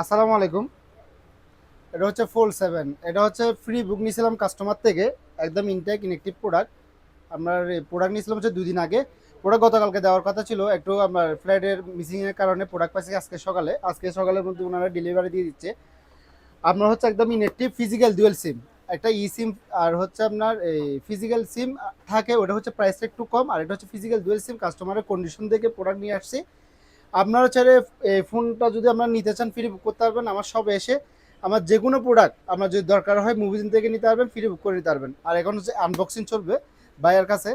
আসসালামু আলাইকুম। এটা হচ্ছে ফোল সেভেন এটা হচ্ছে ফ্রি বুক নিয়েছিলাম কাস্টমার থেকে। একদম ইনটেক ইনেকটিভ প্রোডাক্ট আপনার প্রোডাক্ট নিয়েছিলাম হচ্ছে দুদিন আগে। প্রোডাক্ট গতকালকে দেওয়ার কথা ছিল। একটু আমার ফ্লাইটের মিসিংয়ের কারণে প্রোডাক্ট পাইছি আজকে সকালে। আজকে সকালের মধ্যে ওনারা ডেলিভারি দিয়ে দিচ্ছে। আপনার হচ্ছে একদম ইনেকটিভ ফিজিক্যাল ডুয়েল সিম একটা ই সিম আর হচ্ছে আপনার এই ফিজিক্যাল সিম থাকে। ওটা হচ্ছে প্রাইসটা একটু কম। আর এটা হচ্ছে ফিজিক্যাল ডুয়েল সিম কাস্টমারের কন্ডিশন দেখে প্রোডাক্ট নিয়ে আসছি। আপনারা চাইলে এই ফোনটা যদি আপনারা নিতে চান ফ্রি বুক করতে পারবেন। আমার সব এসে আমার যে কোনো প্রোডাক্ট আপনার যদি দরকার হয় মুভিজিন থেকে নিতে পারবেন ফ্রি বুক করে নিতে পারবেন। আর এখন হচ্ছে আনবক্সিং চলবে। ভাইয়ের কাছে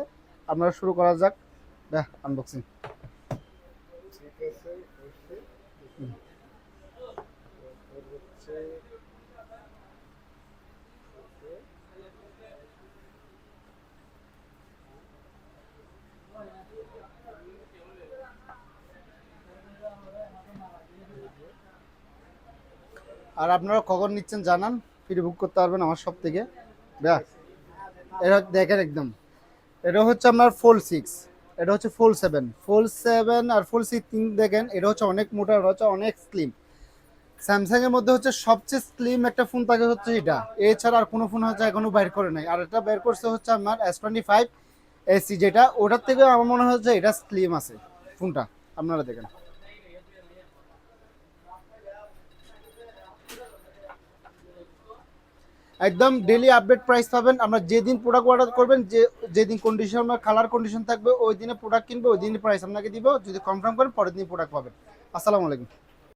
আপনারা শুরু করা যাক। দেখ আনবক্সিং ঠিক আছে আর আপনারা কখন নিচ্ছেন, জানান, ফ্রি বুক করতে পারবেন আমার সব থেকে। বাহ এটা দেখেন একদম। এটা হচ্ছে আপনার ফোল সিক্স এটা হচ্ছে ফোল সেভেন ফোল সেভেন আর ফোল সিক্স তিন দেখেন, এটা হচ্ছে অনেক মোটা, এটা হচ্ছে অনেক স্লিম স্যামসাং এর মধ্যে হচ্ছে সবচেয়ে স্লিম একটা ফোন থাকে হচ্ছে এটা। এছাড়া আর কোনো ফোন হচ্ছে এখনও বের করে নাই। আর এটা বের করছে হচ্ছে আমার এস টোয়েন্টি ফাইভ এসি যেটা, ওটার থেকে আমার মনে হচ্ছে এটা স্লিম আছে ফোনটা আপনারা দেখেন। একদম ডেলি আপডেট প্রাইস পাবেন। আমরা যেদিন প্রোডাক্ট অর্ডার করবেন, যে, যেদিন কন্ডিশন বা কালার কন্ডিশন থাকবে, ওই দিনে প্রোডাক্ট কিনবে, ওই দিনই প্রাইস আপনাকে দিব। যদি কনফার্ম করেন, পরের দিন প্রোডাক্ট পাবেন। আসসালামু আলাইকুম।